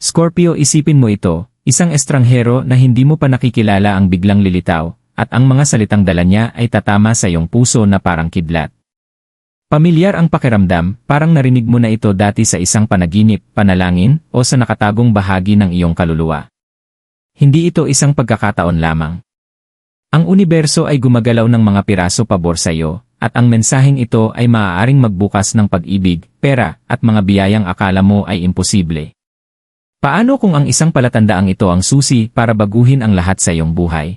Scorpio isipin mo ito, isang estranghero na hindi mo pa nakikilala ang biglang lilitaw, at ang mga salitang dala niya ay tatama sa iyong puso na parang kidlat. Pamilyar ang pakiramdam, parang narinig mo na ito dati sa isang panaginip, panalangin, o sa nakatagong bahagi ng iyong kaluluwa. Hindi ito isang pagkakataon lamang. Ang universo ay gumagalaw ng mga piraso pabor sa iyo, at ang mensaheng ito ay maaaring magbukas ng pag-ibig, pera, at mga biyayang akala mo ay imposible. Paano kung ang isang palatandaang ito ang susi para baguhin ang lahat sa iyong buhay?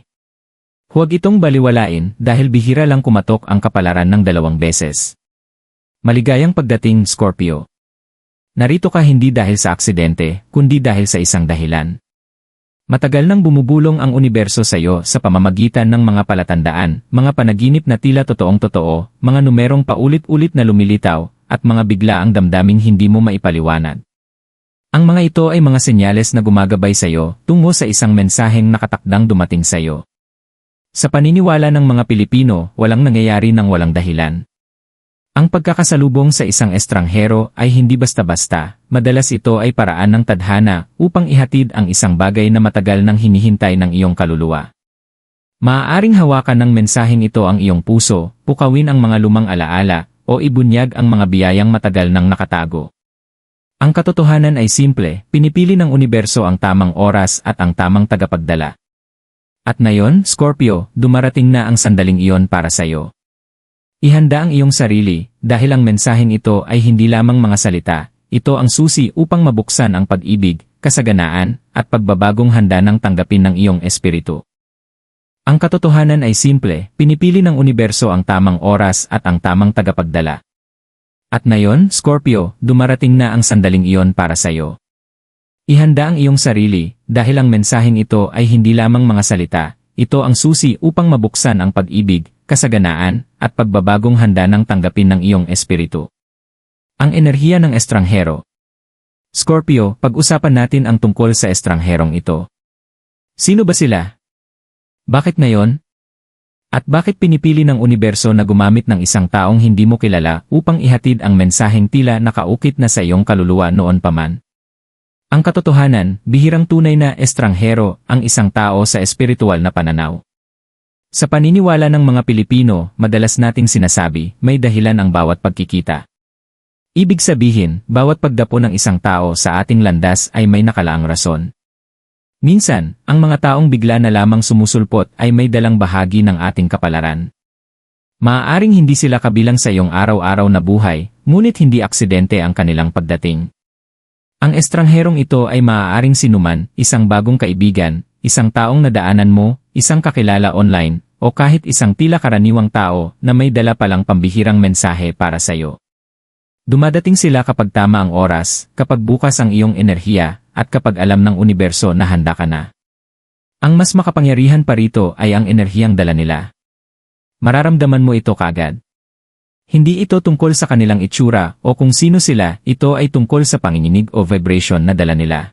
Huwag itong baliwalain dahil bihira lang kumatok ang kapalaran ng dalawang beses. Maligayang pagdating, Scorpio. Narito ka hindi dahil sa aksidente, kundi dahil sa isang dahilan. Matagal nang bumubulong ang universo sa iyo sa pamamagitan ng mga palatandaan, mga panaginip na tila totoong totoo, mga numerong paulit-ulit na lumilitaw, at mga bigla ang damdaming hindi mo maipaliwanag. Ang mga ito ay mga senyales na gumagabay sa iyo tungo sa isang mensaheng nakatakdang dumating sa iyo. Sa paniniwala ng mga Pilipino, walang nangyayari ng walang dahilan. Ang pagkakasalubong sa isang estranghero ay hindi basta-basta, madalas ito ay paraan ng tadhana upang ihatid ang isang bagay na matagal nang hinihintay ng iyong kaluluwa. Maaaring hawakan ng mensaheng ito ang iyong puso, pukawin ang mga lumang alaala, o ibunyag ang mga biyayang matagal nang nakatago. Ang katotohanan ay simple, pinipili ng universo ang tamang oras at ang tamang tagapagdala. At ngayon, Scorpio, dumarating na ang sandaling iyon para sa iyo. Ihanda ang iyong sarili, dahil ang mensaheng ito ay hindi lamang mga salita, ito ang susi upang mabuksan ang pag-ibig, kasaganaan, at pagbabagong handa ng tanggapin ng iyong espiritu. Ang katotohanan ay simple, pinipili ng universo ang tamang oras at ang tamang tagapagdala. At ngayon, Scorpio, dumarating na ang sandaling iyon para sa iyo. Ihanda ang iyong sarili, dahil ang mensaheng ito ay hindi lamang mga salita, ito ang susi upang mabuksan ang pag-ibig, kasaganaan, at pagbabagong handa ng tanggapin ng iyong espiritu. Ang enerhiya ng estranghero. Scorpio, pag-usapan natin ang tungkol sa estrangherong ito. Sino ba sila? Bakit ngayon? At bakit pinipili ng universo na gumamit ng isang taong hindi mo kilala upang ihatid ang mensaheng tila nakaukit na sa iyong kaluluwa noon pa man? Ang katotohanan, bihirang tunay na estranghero ang isang tao sa espiritual na pananaw. Sa paniniwala ng mga Pilipino, madalas nating sinasabi, may dahilan ang bawat pagkikita. Ibig sabihin, bawat pagdapo ng isang tao sa ating landas ay may nakalaang rason. Minsan, ang mga taong bigla na lamang sumusulpot ay may dalang bahagi ng ating kapalaran. Maaaring hindi sila kabilang sa iyong araw-araw na buhay, ngunit hindi aksidente ang kanilang pagdating. Ang estrangherong ito ay maaaring sinuman, isang bagong kaibigan, isang taong nadaanan mo, isang kakilala online, o kahit isang tila karaniwang tao na may dala palang pambihirang mensahe para sa iyo. Dumadating sila kapag tama ang oras, kapag bukas ang iyong enerhiya, at kapag alam ng universo na handa ka na. Ang mas makapangyarihan pa rito ay ang enerhiyang dala nila. Mararamdaman mo ito kagad. Hindi ito tungkol sa kanilang itsura o kung sino sila, ito ay tungkol sa panginginig o vibration na dala nila.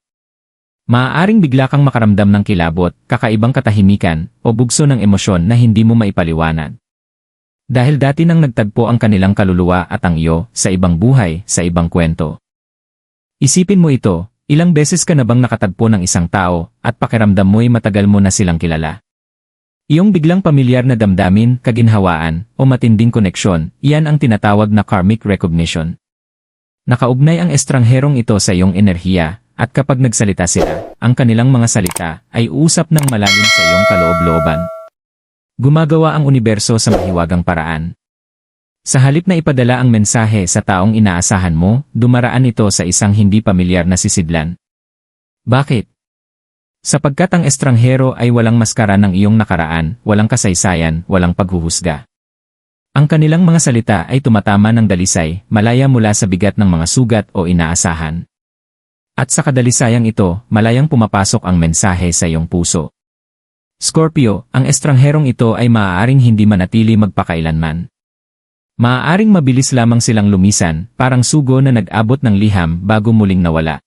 Maaaring bigla kang makaramdam ng kilabot, kakaibang katahimikan, o bugso ng emosyon na hindi mo maipaliwanag. Dahil dati nang nagtagpo ang kanilang kaluluwa at ang iyo, sa ibang buhay, sa ibang kwento. Isipin mo ito, ilang beses ka na bang nakatagpo ng isang tao, at pakiramdam mo'y matagal mo na silang kilala. Iyong biglang pamilyar na damdamin, kaginhawaan, o matinding koneksyon, iyan ang tinatawag na karmic recognition. Nakaugnay ang estrangherong ito sa iyong enerhiya, at kapag nagsalita sila, ang kanilang mga salita ay uusap ng malalim sa iyong kaloob-looban. Gumagawa ang universo sa mahiwagang paraan. Sa halip na ipadala ang mensahe sa taong inaasahan mo, dumaraan ito sa isang hindi pamilyar na sisidlan. Bakit? Sapagkat ang estranghero ay walang maskara ng iyong nakaraan, walang kasaysayan, walang paghuhusga. Ang kanilang mga salita ay tumatama ng dalisay, malaya mula sa bigat ng mga sugat o inaasahan. At sa kadalisayang ito, malayang pumapasok ang mensahe sa iyong puso. Scorpio, ang estrangherong ito ay maaaring hindi manatili magpakailanman. Maaaring mabilis lamang silang lumisan, parang sugo na nag-abot ng liham bago muling nawala.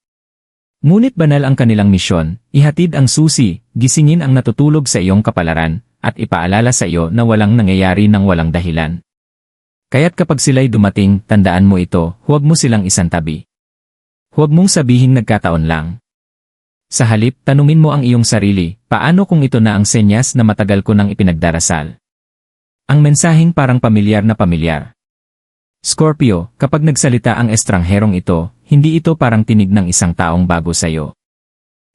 Ngunit banal ang kanilang misyon, ihatid ang susi, gisingin ang natutulog sa iyong kapalaran, at ipaalala sa iyo na walang nangyayari ng walang dahilan. Kaya't kapag sila'y dumating, tandaan mo ito, huwag mo silang isantabi. Huwag mong sabihin nagkataon lang. Sa halip, tanungin mo ang iyong sarili, paano kung ito na ang senyas na matagal ko nang ipinagdarasal? Ang mensaheng parang pamilyar na pamilyar. Scorpio, kapag nagsalita ang estrangherong ito, hindi ito parang tinig ng isang taong bago sa iyo.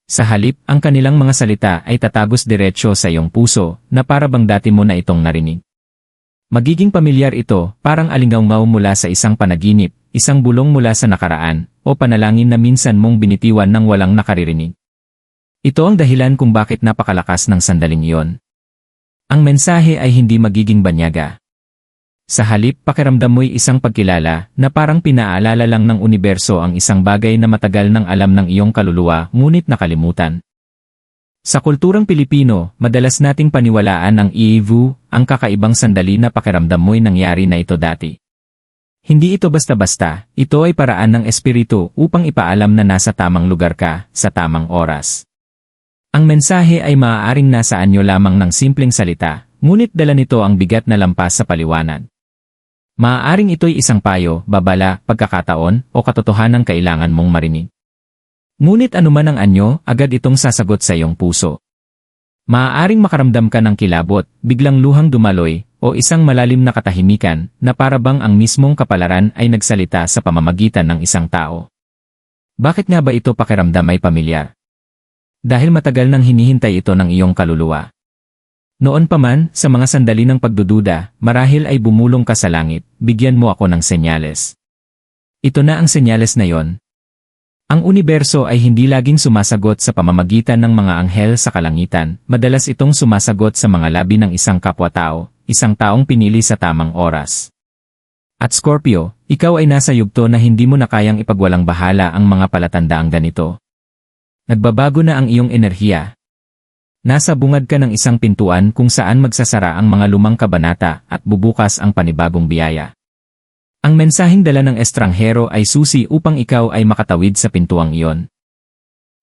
Sa halip, ang kanilang mga salita ay tatagos diretsyo sa iyong puso na para bang dati mo na itong narinig. Magiging pamilyar ito, parang alingaw mula sa isang panaginip, isang bulong mula sa nakaraan, o panalangin na minsan mong binitiwan ng walang nakaririnig. Ito ang dahilan kung bakit napakalakas ng sandaling iyon. Ang mensahe ay hindi magiging banyaga. Sa halip, pakiramdam mo'y isang pagkilala na parang pinaalala lang ng universo ang isang bagay na matagal nang alam ng iyong kaluluwa ngunit nakalimutan. Sa kulturang Pilipino, madalas nating paniwalaan ang iivu, ang kakaibang sandali na pakiramdam mo'y nangyari na ito dati. Hindi ito basta-basta, ito ay paraan ng espiritu upang ipaalam na nasa tamang lugar ka, sa tamang oras. Ang mensahe ay maaaring nasa anyo lamang ng simpleng salita, ngunit dala nito ang bigat na lampas sa paliwanag. Maaaring ito'y isang payo, babala, pagkakataon, o katotohanan kailangan mong marinig. Ngunit anuman ang anyo, agad itong sasagot sa iyong puso. Maaaring makaramdam ka ng kilabot, biglang luhang dumaloy, o isang malalim na katahimikan na parabang ang mismong kapalaran ay nagsalita sa pamamagitan ng isang tao. Bakit nga ba ito pakiramdam ay pamilyar? Dahil matagal nang hinihintay ito ng iyong kaluluwa. Noon pa man, sa mga sandali ng pagdududa, marahil ay bumulong ka sa langit, bigyan mo ako ng senyales. Ito na ang senyales na yon. Ang universo ay hindi laging sumasagot sa pamamagitan ng mga anghel sa kalangitan, madalas itong sumasagot sa mga labi ng isang kapwa-tao, isang taong pinili sa tamang oras. At Scorpio, ikaw ay nasa yugto na hindi mo na kayang ipagwalang bahala ang mga palatandaang ganito. Nagbabago na ang iyong enerhiya. Nasa bungad ka ng isang pintuan kung saan magsasara ang mga lumang kabanata at bubukas ang panibagong biyaya. Ang mensaheng dala ng estranghero ay susi upang ikaw ay makatawid sa pintuang iyon.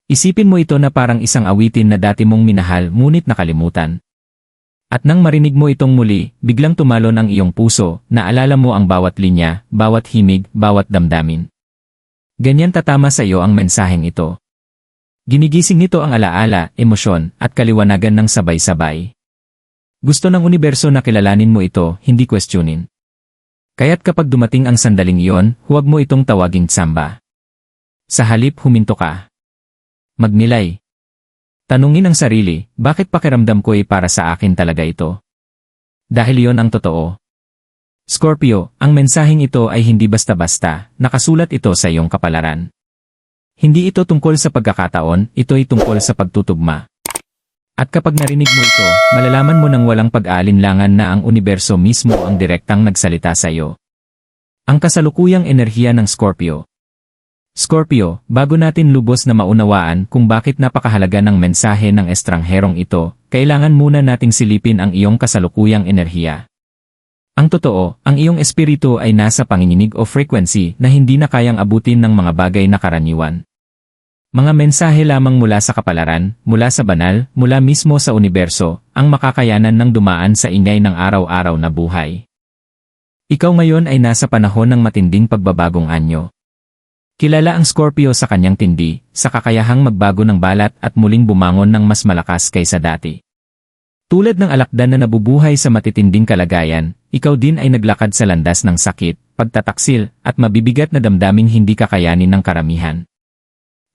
Isipin mo ito na parang isang awitin na dati mong minahal ngunit nakalimutan. At nang marinig mo itong muli, biglang tumalon ang iyong puso, naalala mo ang bawat linya, bawat himig, bawat damdamin. Ganyan tatama sa iyo ang mensaheng ito. Ginigising nito ang alaala, emosyon, at kaliwanagan ng sabay-sabay. Gusto ng universo na kilalanin mo ito, hindi questionin. Kaya't kapag dumating ang sandaling iyon, huwag mo itong tawaging tsamba. Sa halip huminto ka. Magnilay. Tanungin ang sarili, bakit pakiramdam ko ay para sa akin talaga ito? Dahil iyon ang totoo. Scorpio, ang mensaheng ito ay hindi basta-basta, nakasulat ito sa iyong kapalaran. Hindi ito tungkol sa pagkakataon, ito ay tungkol sa pagtutugma. At kapag narinig mo ito, malalaman mo nang walang pag-aalinlangan na ang universo mismo ang direktang nagsalita sa iyo. Ang kasalukuyang enerhiya ng Scorpio. Scorpio, bago natin lubos na maunawaan kung bakit napakahalaga ng mensahe ng estrangherong ito, kailangan muna nating silipin ang iyong kasalukuyang enerhiya. Ang totoo, ang iyong espiritu ay nasa panginginig o frequency na hindi na kayang abutin ng mga bagay na karaniwan. Mga mensahe lamang mula sa kapalaran, mula sa banal, mula mismo sa universo, ang makakayanan ng dumaan sa ingay ng araw-araw na buhay. Ikaw ngayon ay nasa panahon ng matinding pagbabagong anyo. Kilala ang Scorpio sa kanyang tindi, sa kakayahang magbago ng balat at muling bumangon ng mas malakas kaysa dati. Tulad ng alakdan na nabubuhay sa matitinding kalagayan, ikaw din ay naglakad sa landas ng sakit, pagtataksil, at mabibigat na damdaming hindi kakayanin ng karamihan.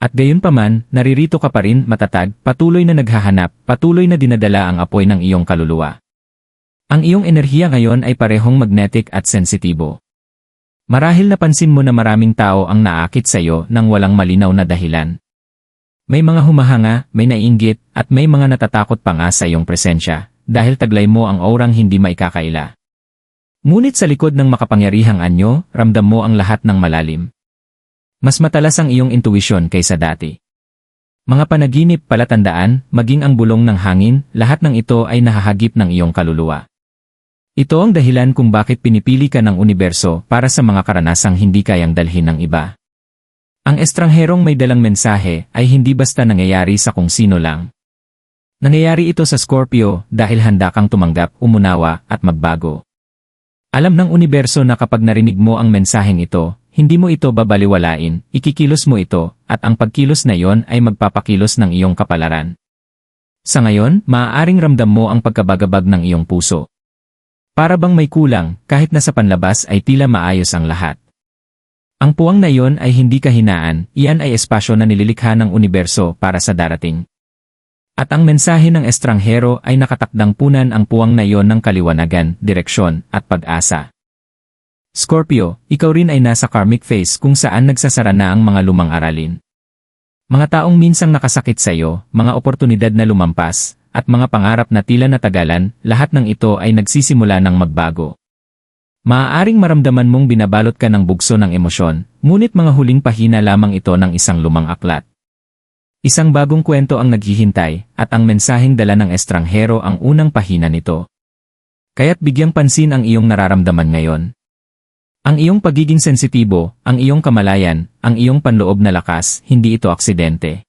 At gayon paman, naririto ka pa rin matatag, patuloy na naghahanap, patuloy na dinadala ang apoy ng iyong kaluluwa. Ang iyong enerhiya ngayon ay parehong magnetic at sensitibo. Marahil napansin mo na maraming tao ang naakit sa iyo nang walang malinaw na dahilan. May mga humahanga, may naiinggit, at may mga natatakot pa nga sa iyong presensya, dahil taglay mo ang aurang hindi maikakaila. Ngunit sa likod ng makapangyarihang anyo, ramdam mo ang lahat ng malalim. Mas matalas ang iyong intuisyon kaysa dati. Mga panaginip palatandaan, maging ang bulong ng hangin, lahat ng ito ay nahahagip ng iyong kaluluwa. Ito ang dahilan kung bakit pinipili ka ng universo para sa mga karanasang hindi kayang dalhin ng iba. Ang estrangherong may dalang mensahe ay hindi basta nangyayari sa kung sino lang. Nangyayari ito sa Scorpio dahil handa kang tumanggap, umunawa, at magbago. Alam ng universo na kapag narinig mo ang mensaheng ito, hindi mo ito babaliwalain, ikikilos mo ito, at ang pagkilos na iyon ay magpapakilos ng iyong kapalaran. Sa ngayon, maaaring ramdam mo ang pagkabagabag ng iyong puso. Para bang may kulang, kahit na sa panlabas ay tila maayos ang lahat. Ang puwang na iyon ay hindi kahinaan, iyan ay espasyo na nililikha ng universo para sa darating. At ang mensahe ng estranghero ay nakatakdang punan ang puwang na iyon ng kaliwanagan, direksyon, at pag-asa. Scorpio, ikaw rin ay nasa karmic phase kung saan nagsasara na ang mga lumang aralin. Mga taong minsang nakasakit sa iyo, mga oportunidad na lumampas, at mga pangarap na tila natagalan, lahat ng ito ay nagsisimula ng magbago. Maaaring maramdaman mong binabalot ka ng bugso ng emosyon, ngunit mga huling pahina lamang ito ng isang lumang aklat. Isang bagong kwento ang naghihintay, at ang mensaheng dala ng estranghero ang unang pahina nito. Kaya't bigyang pansin ang iyong nararamdaman ngayon. Ang iyong pagiging sensitibo, ang iyong kamalayan, ang iyong panloob na lakas, hindi ito aksidente.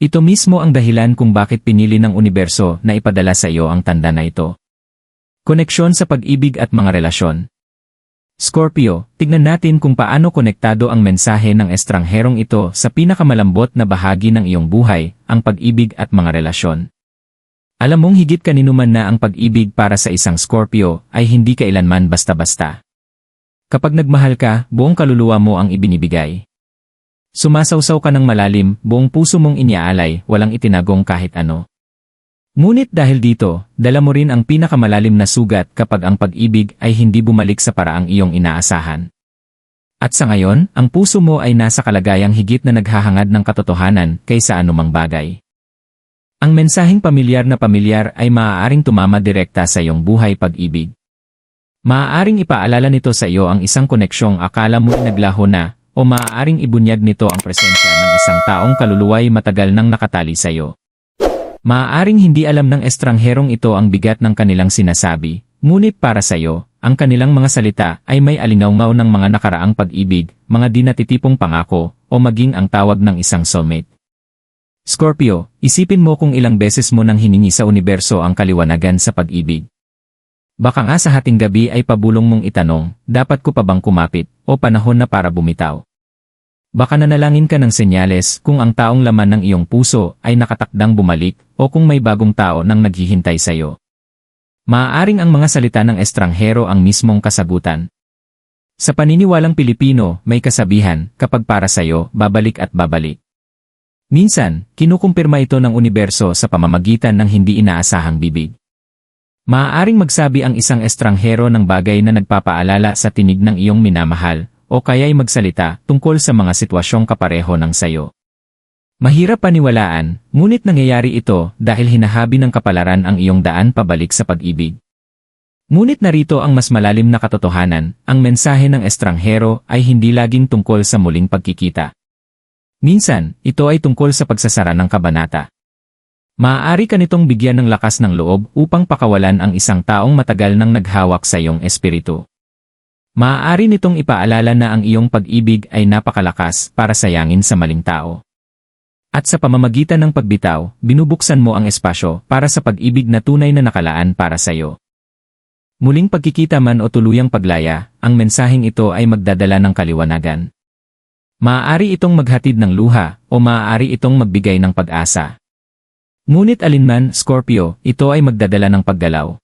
Ito mismo ang dahilan kung bakit pinili ng universo na ipadala sa iyo ang tanda na ito. Koneksyon sa pag-ibig at mga relasyon. Scorpio, tignan natin kung paano konektado ang mensahe ng estrangherong ito sa pinakamalambot na bahagi ng iyong buhay, ang pag-ibig at mga relasyon. Alam mong higit kaninuman na ang pag-ibig para sa isang Scorpio ay hindi kailanman basta-basta. Kapag nagmahal ka, buong kaluluwa mo ang ibinibigay. Sumasawsaw ka ng malalim, buong puso mong iniaalay, walang itinagong kahit ano. Ngunit dahil dito, dala mo rin ang pinakamalalim na sugat kapag ang pag-ibig ay hindi bumalik sa paraang iyong inaasahan. At sa ngayon, ang puso mo ay nasa kalagayang higit na naghahangad ng katotohanan kaysa anumang bagay. Ang mensaheng pamilyar na pamilyar ay maaaring tumama direkta sa iyong buhay pag-ibig. Maaaring ipaalala nito sa iyo ang isang koneksyong akala mo naglaho na, o maaaring ibunyag nito ang presensya ng isang taong kaluluway matagal nang nakatali sa iyo. Maaaring hindi alam ng estrangherong ito ang bigat ng kanilang sinasabi, ngunit para sa iyo, ang kanilang mga salita ay may alingawngaw ng mga nakaraang pag-ibig, mga di natitipong pangako, o maging ang tawag ng isang soulmate. Scorpio, isipin mo kung ilang beses mo nang hiningi sa universo ang kaliwanagan sa pag-ibig. Baka nga sa hating gabi ay pabulong mong itanong, dapat ko pa bang kumapit, o panahon na para bumitaw. Baka nanalangin ka ng senyales kung ang taong laman ng iyong puso ay nakatakdang bumalik o kung may bagong tao nang naghihintay sa iyo. Maaaring ang mga salita ng estranghero ang mismong kasagutan. Sa paniniwalang Pilipino, may kasabihan, kapag para sa iyo, babalik at babalik. Minsan, kinukumpirma ito ng universo sa pamamagitan ng hindi inaasahang bibig. Maaaring magsabi ang isang estranghero ng bagay na nagpapaalala sa tinig ng iyong minamahal, o kaya'y magsalita tungkol sa mga sitwasyong kapareho ng sayo. Mahirap paniwalaan, ngunit nangyayari ito dahil hinahabi ng kapalaran ang iyong daan pabalik sa pag-ibig. Ngunit narito ang mas malalim na katotohanan, ang mensahe ng estranghero ay hindi laging tungkol sa muling pagkikita. Minsan, ito ay tungkol sa pagsasara ng kabanata. Maaari ka nitong bigyan ng lakas ng loob upang pakawalan ang isang taong matagal nang naghawak sa iyong espiritu. Maaari nitong ipaalala na ang iyong pag-ibig ay napakalakas para sayangin sa maling tao. At sa pamamagitan ng pagbitaw, binubuksan mo ang espasyo para sa pag-ibig na tunay na nakalaan para sa iyo. Muling pagkikita man o tuluyang paglaya, ang mensaheng ito ay magdadala ng kaliwanagan. Maaari itong maghatid ng luha o maaari itong magbigay ng pag-asa. Ngunit alinman, Scorpio, ito ay magdadala ng paggalaw.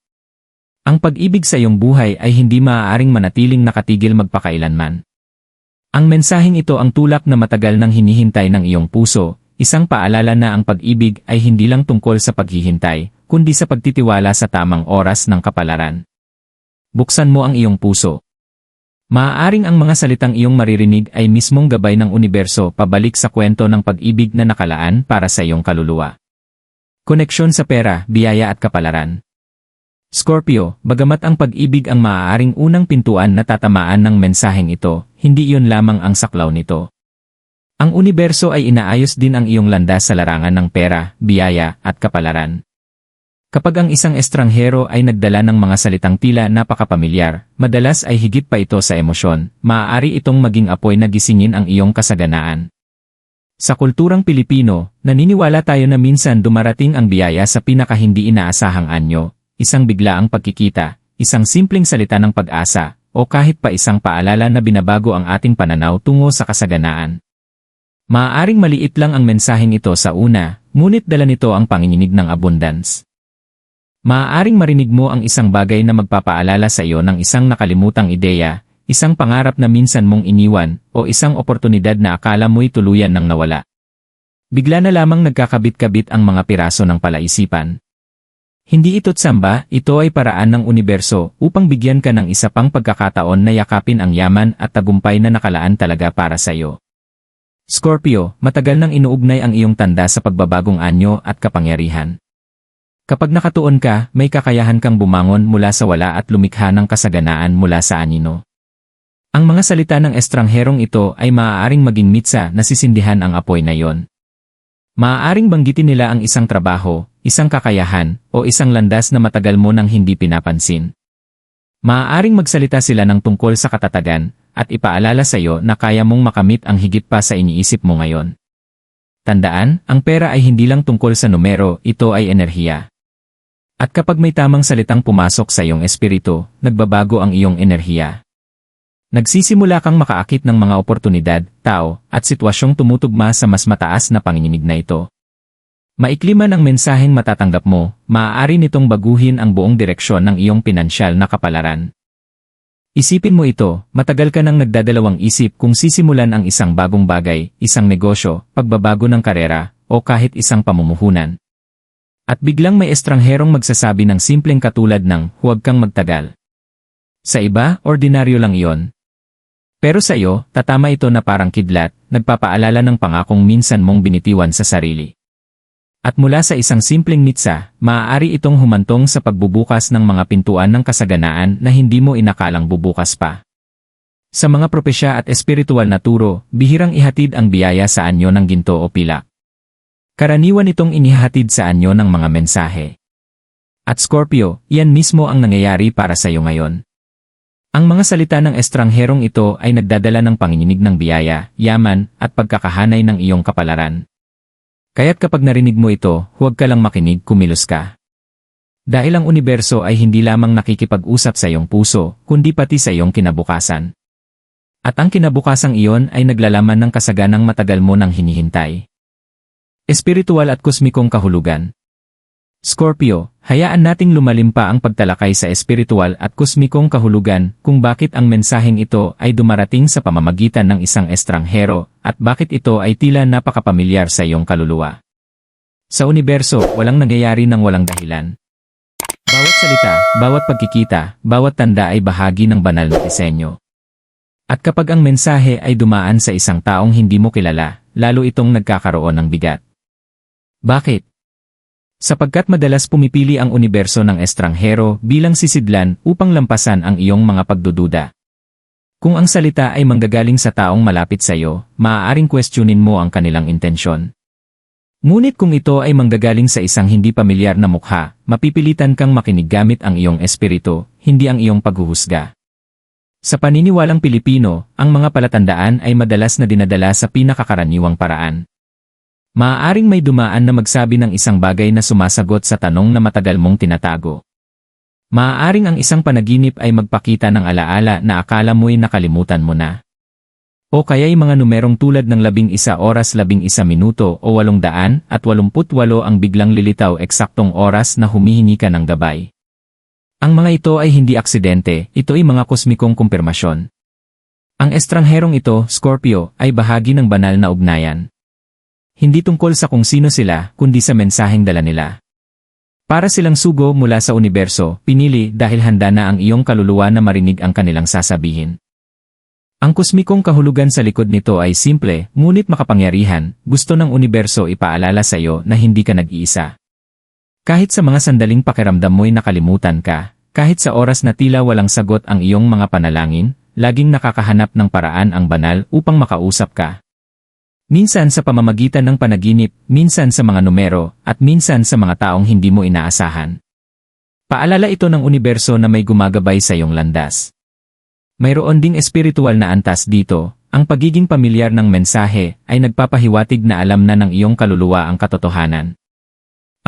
Ang pag-ibig sa iyong buhay ay hindi maaaring manatiling nakatigil magpakailanman. Ang mensaheng ito ang tulak na matagal nang hinihintay ng iyong puso, isang paalala na ang pag-ibig ay hindi lang tungkol sa paghihintay, kundi sa pagtitiwala sa tamang oras ng kapalaran. Buksan mo ang iyong puso. Maaaring ang mga salitang iyong maririnig ay mismong gabay ng universo pabalik sa kwento ng pag-ibig na nakalaan para sa iyong kaluluwa. Koneksyon sa pera, biyaya at kapalaran. Scorpio, bagamat ang pag-ibig ang maaaring unang pintuan na tatamaan ng mensaheng ito, hindi iyon lamang ang saklaw nito. Ang universo ay inaayos din ang iyong landas sa larangan ng pera, biyaya, at kapalaran. Kapag ang isang estranghero ay nagdala ng mga salitang tila napakapamilyar, madalas ay higit pa ito sa emosyon, maaari itong maging apoy na gisingin ang iyong kasaganaan. Sa kulturang Pilipino, naniniwala tayo na minsan dumarating ang biyaya sa pinakahindi inaasahang anyo, isang biglaang pagkikita, isang simpleng salita ng pag-asa, o kahit pa isang paalala na binabago ang ating pananaw tungo sa kasaganaan. Maaaring maliit lang ang mensaheng ito sa una, ngunit dala nito ang panginginig ng abundance. Maaaring marinig mo ang isang bagay na magpapaalala sa iyo ng isang nakalimutang ideya, isang pangarap na minsan mong iniwan, o isang oportunidad na akala mo'y tuluyan ng nawala. Bigla na lamang nagkakabit-kabit ang mga piraso ng palaisipan. Hindi ito't samba, ito ay paraan ng universo upang bigyan ka ng isa pang pagkakataon na yakapin ang yaman at tagumpay na nakalaan talaga para sa iyo. Scorpio, matagal nang inuugnay ang iyong tanda sa pagbabagong anyo at kapangyarihan. Kapag nakatuon ka, may kakayahan kang bumangon mula sa wala at lumikha ng kasaganaan mula sa anino. Ang mga salita ng estrangherong ito ay maaaring maging mitsa na sisindihan ang apoy na yon. Maaaring banggitin nila ang isang trabaho, isang kakayahan, o isang landas na matagal mo nang hindi pinapansin. Maaaring magsalita sila ng tungkol sa katatagan, at ipaalala sa iyo na kaya mong makamit ang higit pa sa iniisip mo ngayon. Tandaan, ang pera ay hindi lang tungkol sa numero, ito ay enerhiya. At kapag may tamang salitang pumasok sa iyong espiritu, nagbabago ang iyong enerhiya. Nagsisimula kang makaakit ng mga oportunidad, tao, at sitwasyong tumutugma sa mas mataas na panginginig na ito. Maikli man ang mensaheng matatanggap mo, maaari nitong baguhin ang buong direksyon ng iyong pinansyal na kapalaran. Isipin mo ito, matagal ka nang nagdadalawang isip kung sisimulan ang isang bagong bagay, isang negosyo, pagbabago ng karera, o kahit isang pamumuhunan. At biglang may estrangherong magsasabi ng simpleng katulad ng, huwag kang magtagal. Sa iba, ordinaryo lang iyon, pero sa iyo, tatama ito na parang kidlat, nagpapaalala ng pangakong minsan mong binitiwan sa sarili. At mula sa isang simpleng mitsa, maaari itong humantong sa pagbubukas ng mga pintuan ng kasaganaan na hindi mo inakalang bubukas pa. Sa mga propesya at espiritual na turo, bihirang ihatid ang biyaya sa anyo ng ginto o pilak. Karaniwan itong inihatid sa anyo ng mga mensahe. At Scorpio, iyan mismo ang nangyayari para sa iyo ngayon. Ang mga salita ng estrangherong ito ay nagdadala ng panginginig ng biyaya, yaman, at pagkakahanay ng iyong kapalaran. Kaya't kapag narinig mo ito, huwag ka lang makinig, kumilos ka. Dahil ang universo ay hindi lamang nakikipag-usap sa iyong puso, kundi pati sa iyong kinabukasan. At ang kinabukasang iyon ay naglalaman ng kasaganang matagal mo nang hinihintay. Espiritual at kosmikong kahulugan Scorpio, hayaan nating lumalim pa ang pagtalakay sa espiritual at kosmikong kahulugan kung bakit ang mensaheng ito ay dumarating sa pamamagitan ng isang estranghero at bakit ito ay tila napakapamilyar sa iyong kaluluwa. Sa universo, walang nangyayari ng walang dahilan. Bawat salita, bawat pagkikita, bawat tanda ay bahagi ng banal na disenyo. At kapag ang mensahe ay dumaan sa isang taong hindi mo kilala, lalo itong nagkakaroon ng bigat. Bakit? Sapagkat madalas pumipili ang universo ng estranghero bilang sisidlan upang lampasan ang iyong mga pagdududa. Kung ang salita ay manggagaling sa taong malapit sa iyo, maaaring questionin mo ang kanilang intensyon. Ngunit kung ito ay manggagaling sa isang hindi pamilyar na mukha, mapipilitan kang makinig gamit ang iyong espiritu, hindi ang iyong paghuhusga. Sa paniniwalang Pilipino, ang mga palatandaan ay madalas na dinadala sa pinakakaraniwang paraan. Maaaring may dumaan na magsabi ng isang bagay na sumasagot sa tanong na matagal mong tinatago. Maaaring ang isang panaginip ay magpakita ng alaala na akala mo'y nakalimutan mo na. O kaya'y mga numerong tulad ng labing isa oras labing isa minuto o walong daan at walumput walo ang biglang lilitaw eksaktong oras na humihingi ka ng gabay. Ang mga ito ay hindi aksidente, ito ay mga kosmikong kumpirmasyon. Ang estrangherong ito, Scorpio, ay bahagi ng banal na ugnayan. Hindi tungkol sa kung sino sila, kundi sa mensaheng dala nila. Para silang sugo mula sa universo, pinili dahil handa na ang iyong kaluluwa na marinig ang kanilang sasabihin. Ang kosmikong kahulugan sa likod nito ay simple, ngunit makapangyarihan, gusto ng universo ipaalala sa iyo na hindi ka nag-iisa. Kahit sa mga sandaling pakiramdam mo'y nakalimutan ka, kahit sa oras na tila walang sagot ang iyong mga panalangin, laging nakakahanap ng paraan ang banal upang makausap ka. Minsan sa pamamagitan ng panaginip, minsan sa mga numero, at minsan sa mga taong hindi mo inaasahan. Paalala ito ng universo na may gumagabay sa iyong landas. Mayroon ding espiritual na antas dito, ang pagiging pamilyar ng mensahe ay nagpapahiwatig na alam na ng iyong kaluluwa ang katotohanan.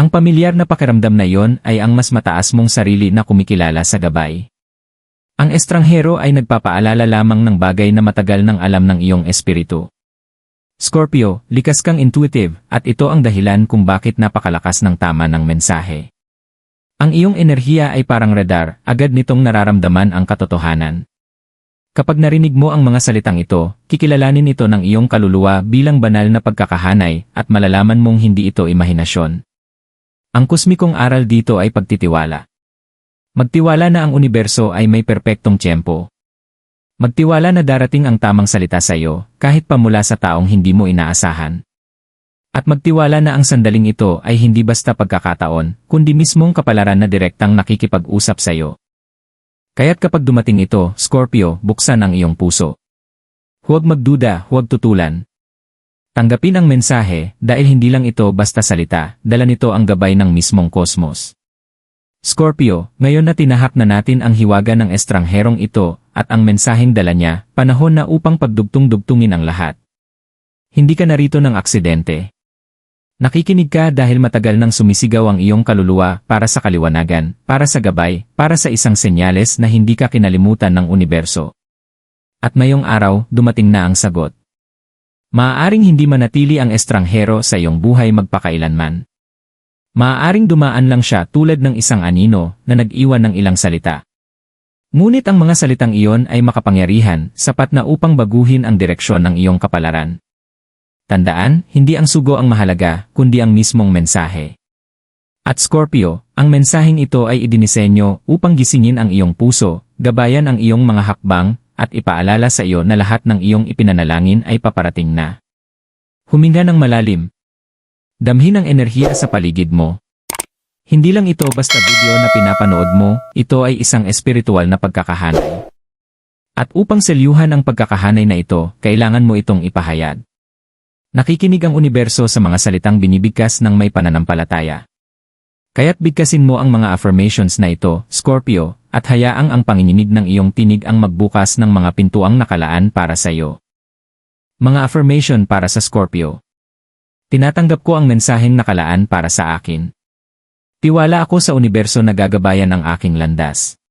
Ang pamilyar na pakiramdam na iyon ay ang mas mataas mong sarili na kumikilala sa gabay. Ang estranghero ay nagpapaalala lamang ng bagay na matagal nang alam ng iyong espiritu. Scorpio, likas kang intuitive, at ito ang dahilan kung bakit napakalakas ng tama ng mensahe. Ang iyong enerhiya ay parang radar, agad nitong nararamdaman ang katotohanan. Kapag narinig mo ang mga salitang ito, kikilalanin ito ng iyong kaluluwa bilang banal na pagkakahanay at malalaman mong hindi ito imahinasyon. Ang kusmikong aral dito ay pagtitiwala. Magtiwala na ang universo ay may perpektong tiyempo. Magtiwala na darating ang tamang salita sa iyo, kahit pa mula sa taong hindi mo inaasahan. At magtiwala na ang sandaling ito ay hindi basta pagkakataon, kundi mismong kapalaran na direktang nakikipag-usap sa iyo. Kaya't kapag dumating ito, Scorpio, buksan ang iyong puso. Huwag magduda, huwag tutulan. Tanggapin ang mensahe dahil hindi lang ito basta salita, dala nito ang gabay ng mismong kosmos. Scorpio, ngayon na tinahak na natin ang hiwaga ng estrangherong ito at ang mensaheng dala niya, panahon na upang pagdugtong-dugtungin ang lahat. Hindi ka narito ng aksidente. Nakikinig ka dahil matagal nang sumisigaw ang iyong kaluluwa para sa kaliwanagan, para sa gabay, para sa isang senyales na hindi ka kinalimutan ng universo. At mayong araw, dumating na ang sagot. Maaaring hindi manatili ang estranghero sa iyong buhay magpakailanman. Maaaring dumaan lang siya tulad ng isang anino na nag-iwan ng ilang salita. Ngunit ang mga salitang iyon ay makapangyarihan, sapat na upang baguhin ang direksyon ng iyong kapalaran. Tandaan, hindi ang sugo ang mahalaga, kundi ang mismong mensahe. At Scorpio, ang mensaheng ito ay idinisenyo upang gisingin ang iyong puso, gabayan ang iyong mga hakbang, at ipaalala sa iyo na lahat ng iyong ipinanalangin ay paparating na. Huminga ng malalim. Damhin ang enerhiya sa paligid mo. Hindi lang ito basta video na pinapanood mo, ito ay isang espiritual na pagkakahanay. At upang selyuhan ang pagkakahanay na ito, kailangan mo itong ipahayag. Nakikinig ang universo sa mga salitang binibigkas ng may pananampalataya. Kaya't bigkasin mo ang mga affirmations na ito, Scorpio, at hayaang ang panginginig ng iyong tinig ang magbukas ng mga pintuang nakalaan para sa iyo. Mga affirmation para sa Scorpio. Tinatanggap ko ang mensaheng nakalaan para sa akin. Tiwala ako sa universo na gagabayan ang aking landas.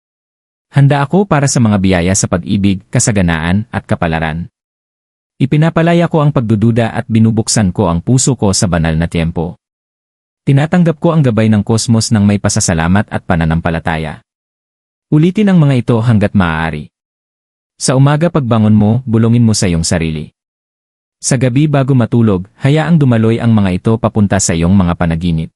Handa ako para sa mga biyaya sa pag-ibig, kasaganaan, at kapalaran. Ipinapalaya ko ang pagdududa at binubuksan ko ang puso ko sa banal na tiempo. Tinatanggap ko ang gabay ng kosmos ng may pasasalamat at pananampalataya. Ulitin ang mga ito hanggat maaari. Sa umaga pagbangon mo, bulongin mo sa iyong sarili. Sa gabi bago matulog, hayaang dumaloy ang mga ito papunta sa iyong mga panaginip.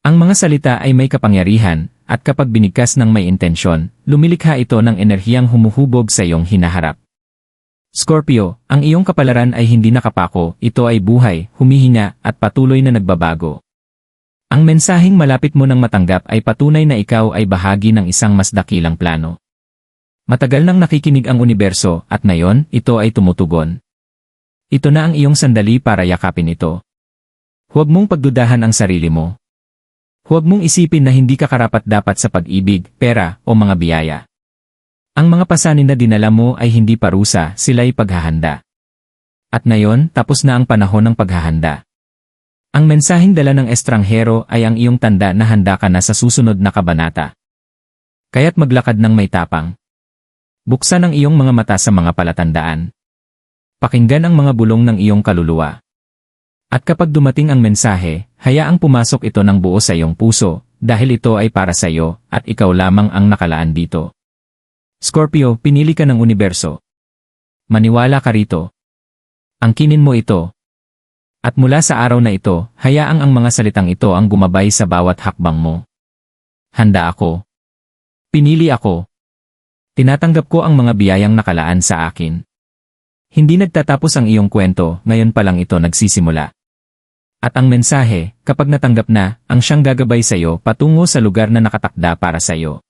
Ang mga salita ay may kapangyarihan, at kapag binigkas ng may intensyon, lumilikha ito ng enerhiyang humuhubog sa iyong hinaharap. Scorpio, ang iyong kapalaran ay hindi nakapako, ito ay buhay, humihinga, at patuloy na nagbabago. Ang mensaheng malapit mo nang matanggap ay patunay na ikaw ay bahagi ng isang mas dakilang plano. Matagal nang nakikinig ang universo at ngayon, ito ay tumutugon. Ito na ang iyong sandali para yakapin ito. Huwag mong pagdudahan ang sarili mo. Huwag mong isipin na hindi ka karapat dapat sa pag-ibig, pera, o mga biyaya. Ang mga pasanin na dinala mo ay hindi parusa, sila'y paghahanda. At ngayon, tapos na ang panahon ng paghahanda. Ang mensaheng dala ng estranghero ay ang iyong tanda na handa ka na sa susunod na kabanata. Kaya't maglakad ng may tapang. Buksan ang iyong mga mata sa mga palatandaan. Pakinggan ang mga bulong ng iyong kaluluwa. At kapag dumating ang mensahe, hayaang pumasok ito ng buo sa iyong puso, dahil ito ay para sa iyo, at ikaw lamang ang nakalaan dito. Scorpio, pinili ka ng universo. Maniwala ka rito. Angkinin mo ito. At mula sa araw na ito, hayaang ang mga salitang ito ang gumabay sa bawat hakbang mo. Handa ako. Pinili ako. Tinatanggap ko ang mga biyayang nakalaan sa akin. Hindi nagtatapos ang iyong kwento, ngayon pa lang ito nagsisimula. At ang mensahe, kapag natanggap na, ang siyang gagabay sa iyo patungo sa lugar na nakatakda para sa iyo.